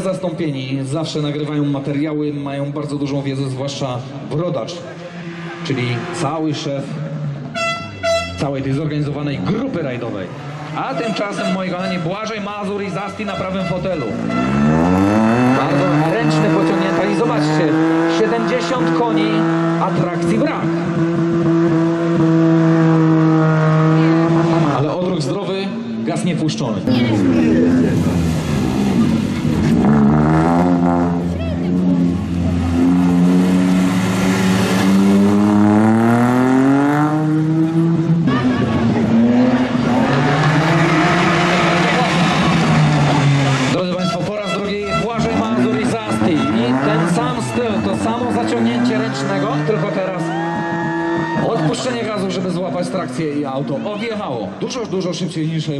zastąpieni, zawsze nagrywają materiały, mają bardzo dużą wiedzę, zwłaszcza brodacz, czyli cały szef całej tej zorganizowanej grupy rajdowej. A tymczasem, moi kochani, Błażej Mazur i Zasti na prawym fotelu. Bardzo ręczne pociągnięta i zobaczcie, 70 koni, atrakcji brak. Ale odruch zdrowy, gaz niepuszczony. Samo zaciągnięcie ręcznego, tylko teraz odpuszczenie gazu, żeby złapać trakcję i auto odjechało. Dużo, dużo szybciej niż...